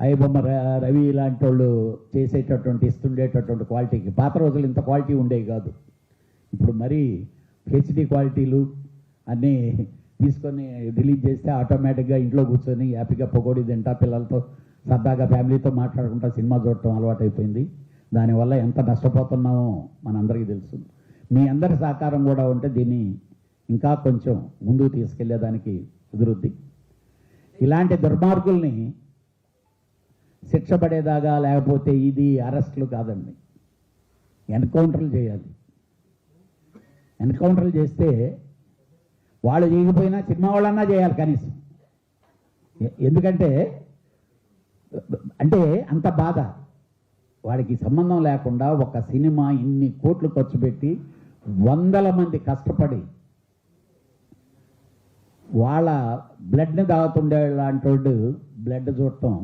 అయ్యబొమ్మ ర- రవి ఇలాంటి వాళ్ళు చేసేటటువంటి ఇస్తుండేటటువంటి క్వాలిటీకి. పాత రోజులు ఇంత క్వాలిటీ ఉండేవి కాదు. ఇప్పుడు మరీ హెచ్డి క్వాలిటీలు అన్నీ తీసుకొని రిలీజ్ చేస్తే ఆటోమేటిక్గా ఇంట్లో కూర్చొని హ్యాపీగా పొగోడి తింటా పిల్లలతో సరదాగా ఫ్యామిలీతో మాట్లాడుకుంటా సినిమా చూడటం అలవాటైపోయింది. దానివల్ల ఎంత నష్టపోతున్నామో మనందరికీ తెలుసు. మీ అందరి సహకారం కూడా ఉంటే దీన్ని ఇంకా కొంచెం ముందుకు తీసుకెళ్ళేదానికి కుదురుద్ది. ఇలాంటి దుర్మార్గుల్ని శిక్ష పడేదాగా లేకపోతే ఇది అరెస్టులు కాదండి. ఎన్కౌంటర్లు చేయాలి. ఎన్కౌంటర్లు చేస్తే వాళ్ళు చేయకపోయినా సినిమా వాళ్ళన్నా చేయాలి కనీసం. ఎందుకంటే అంటే అంత బాధ. వాడికి సంబంధం లేకుండా ఒక సినిమా ఇన్ని కోట్లు ఖర్చు పెట్టి వందల మంది కష్టపడి వాళ్ళ బ్లడ్ని తాగుతుండే లాంటి బ్లడ్ చూడటం